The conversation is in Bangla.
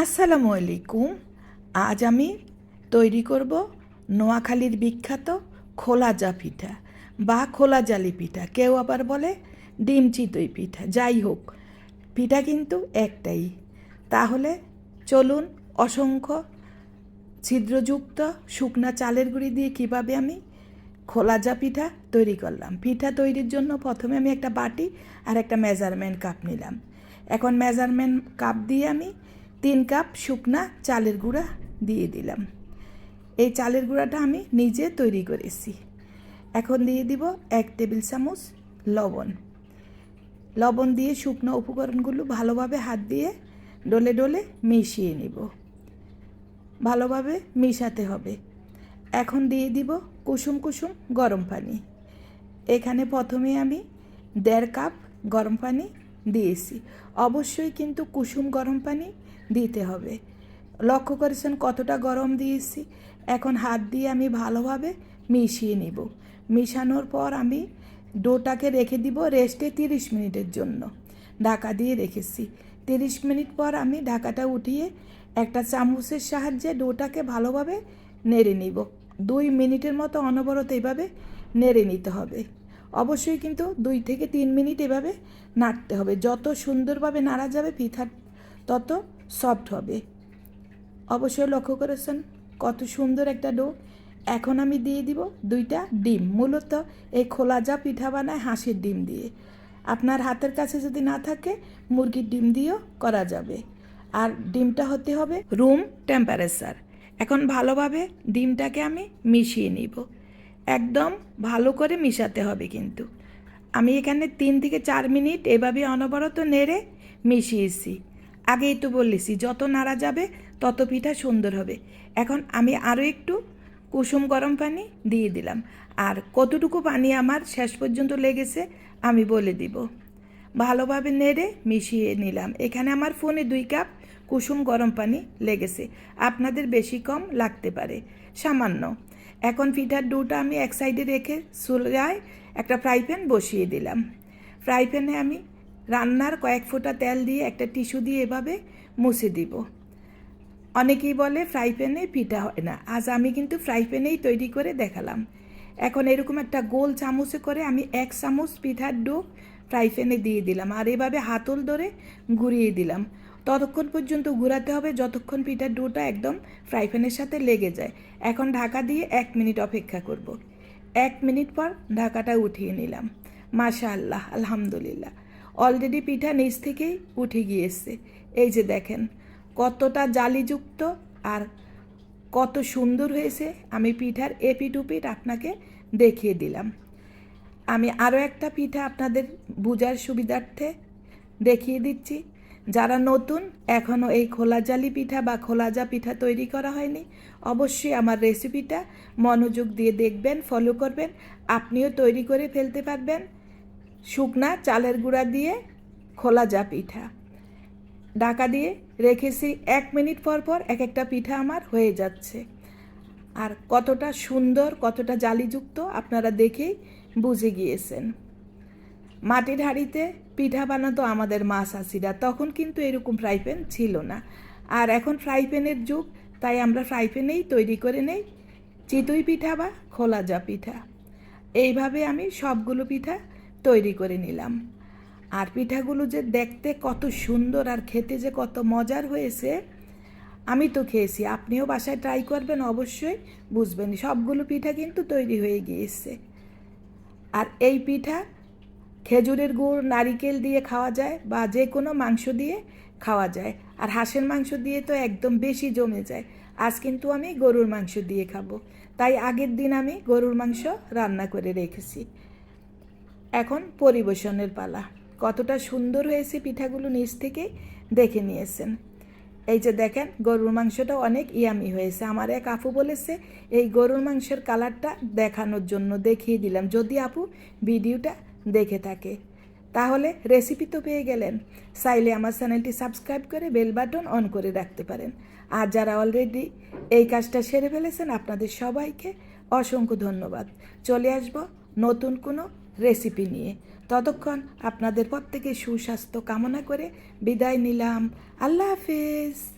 আসসালামু আলাইকুম। আজ আমি তৈরি করব নোয়াখালীর বিখ্যাত খোলা জা পিঠা বা খোলা জালি পিঠা, কেউ আবার বলে ডিম চিতই পিঠা। যাই হোক, পিঠা কিন্তু একটাই। তাহলে চলুন অসংখ্য ছিদ্রযুক্ত শুকনা চালের গুঁড়ি দিয়ে কীভাবে আমি খোলা জা পিঠা তৈরি করলাম। পিঠা তৈরির জন্য প্রথমে আমি একটা বাটি আর একটা মেজারমেন্ট কাপ নিলাম। এখন মেজারমেন্ট কাপ দিয়ে আমি তিন কাপ শুকনা চালের গুঁড়া দিয়ে দিলাম। এই চালের গুঁড়াটা আমি নিজে তৈরি করেছি। এখন দিয়ে দিব এক টেবিল চামচ লবণ। লবণ দিয়ে শুকনো উপকরণগুলো ভালোভাবে হাত দিয়ে ডলে ডলে মিশিয়ে নিব। ভালোভাবে মিশাতে হবে। এখন দিয়ে দিব কুসুম কুসুম গরম পানি। এখানে প্রথমে আমি দেড় কাপ গরম পানি দিয়েছি। অবশ্যই কিন্তু কুসুম গরম পানি দিতে হবে। লক্ষ্য করেছেন কতটা গরম দিয়েছি। এখন হাত দিয়ে আমি ভালোভাবে মিশিয়ে নিব। মিশানোর পর আমি ডোটাকে রেখে দিব রেস্টে তিরিশ মিনিটের জন্য। ঢাকা দিয়ে রেখেছি। তিরিশ মিনিট পর আমি ঢাকাটা উঠিয়ে একটা চামচের সাহায্যে ডোটাকে ভালোভাবে নেড়ে নিব। দুই মিনিটের মতো অনবরত এভাবে নেড়ে নিতে হবে। অবশ্যই কিন্তু দুই থেকে তিন মিনিট এভাবে নাড়তে হবে। যত সুন্দরভাবে নাড়া যাবে, পিঠা তত সফট হবে। অবশ্যই লক্ষ্য করেছেন কত সুন্দর একটা ডো। এখন আমি দিয়ে দিব দুইটা ডিম। মূলত এই খোলা যা পিঠা বানায় হাঁসের ডিম দিয়ে। আপনার হাতের কাছে যদি না থাকে, মুরগির ডিম দিয়েও করা যাবে। আর ডিমটা হতে হবে রুম টেম্পারেচার এখন ভালোভাবে ডিমটাকে আমি মিশিয়ে নিব। একদম ভালো করে মিশাতে হবে কিন্তু। আমি এখানে তিন থেকে চার মিনিট এভাবে অনবরত নেড়ে মিশিয়েছি। আগেই তো বলেছি, যত নাড়া যাবে, তত পিঠা সুন্দর হবে। এখন আমি আরও একটু কুসুম গরম পানি দিয়ে দিলাম। আর কতটুকু পানি আমার শেষ পর্যন্ত লেগেছে, আমি বলে দিব। ভালোভাবে নেড়ে মিশিয়ে নিলাম। এখানে আমার ফোনে দুই কাপ কুসুম গরম পানি লেগেছে। আপনাদের বেশি কম লাগতে পারে। সামান্য। এখন পিঠার ডোটা আমি এক সাইডে রেখে চুলায় একটা ফ্রাই প্যান বসিয়ে দিলাম। ফ্রাই প্যানে আমি রান্নার কয়েক ফোঁটা তেল দিয়ে একটা টিস্যু দিয়ে এভাবে মুছে দিব। অনেকেই বলে ফ্রাই প্যানে পিঠা হয় না। আজ আমি কিন্তু ফ্রাই প্যানেই তৈরি করে দেখালাম। এখন এরকম একটা গোল চামচে করে আমি এক চামচ পিঠার ডো ফ্রাই প্যানে দিয়ে দিলাম। আর এভাবে হাতল ধরে ঘুরিয়ে দিলাম। ততক্ষণ পর্যন্ত ঘোরাতে হবে যতক্ষণ পিঠার ডোটা একদম ফ্রাই প্যানের সাথে লেগে যায়। এখন ঢাকা দিয়ে এক মিনিট অপেক্ষা করব। এক মিনিট পর ঢাকাটা উঠিয়ে নিলাম। মাশা আল্লাহ আলহামদুলিল্লাহ। অলরেডি পিঠা নিচ থেকেই উঠে গিয়েছে। এই যে দেখেন, কতটা জালিযুক্ত আর কত সুন্দর হয়েছে। আমি পিঠার এপি টু পিঠ আপনাকে দেখিয়ে দিলাম। আমি আরও একটা পিঠা আপনাদের বোঝার সুবিধার্থে দেখিয়ে দিচ্ছি। যারা নতুন এখনও এই খোলা জালি পিঠা বা খোলা খোলাজা পিঠা তৈরি করা হয়নি, অবশ্যই আমার রেসিপিটা মনোযোগ দিয়ে দেখবেন ফলো করবেন, আপনিও তৈরি করে ফেলতে পারবেন। শুকনা চালের গুঁড়া দিয়ে খোলা যা পিঠা। ডাকা দিয়ে রেখেছি এক মিনিট পর পর এক একটা পিঠা আমার হয়ে যাচ্ছে। আর কতটা সুন্দর, কতটা জালিযুক্ত আপনারা দেখেই বুঝে গিয়েছেন। মাটির হাঁড়িতে পিঠা বানাতো আমাদের মা চাষিরা তখন কিন্তু এরকম ফ্রাই প্যান ছিল না। আর এখন ফ্রাই প্যানের যুগ, তাই আমরা ফ্রাই প্যানেই তৈরি করে নেই। চিতই পিঠা বা খোলা যা পিঠা। এইভাবে আমি সবগুলো পিঠা তৈরি করে নিলাম। আর পিঠাগুলো যে দেখতে কত সুন্দর আর খেতে যে কত মজার হয়েছে, আমি তো খেয়েছি। আপনিও বাসায় ট্রাই করবেন, অবশ্যই বুঝবেন। সবগুলো পিঠা কিন্তু তৈরি হয়ে গিয়েছে। আর এই পিঠা খেজুরের গুড়, নারিকেল দিয়ে খাওয়া যায় বা যে কোনো মাংস দিয়ে খাওয়া যায়। আর হাঁসের মাংস দিয়ে তো একদম বেশি জমে যায়। আজ কিন্তু আমি গরুর মাংস দিয়ে খাব। তাই আগের দিন আমি গরুর মাংস রান্না করে রেখেছি। এখন পরিবেশনের পালা। কতটা সুন্দর হয়েছে পিঠাগুলো নিচ থেকে দেখে নিয়েছেন। এই যে দেখেন, গরুর মাংসটা অনেক ইয়ামি হয়েছে। আমার এক আপু বলেছে, এই গরুর মাংসের কালারটা দেখানোর জন্য দেখিয়ে দিলাম। যদি আপু ভিডিওটা দেখে থাকে। তাহলে রেসিপি তো পেয়ে গেলেন। চাইলে আমার চ্যানেলটি সাবস্ক্রাইব করে বেল বাটন অন করে রাখতে পারেন। আর যারা অলরেডি এই কাজটা সেরে ফেলেছেন, আপনাদের সবাইকে অসংখ্য ধন্যবাদ। চলে আসব নতুন কোনো রেসিপি নিয়ে। ততক্ষণ আপনাদের প্রত্যেকে সুস্বাস্থ্য কামনা করে বিদায় নিলাম। আল্লাহ হাফেজ।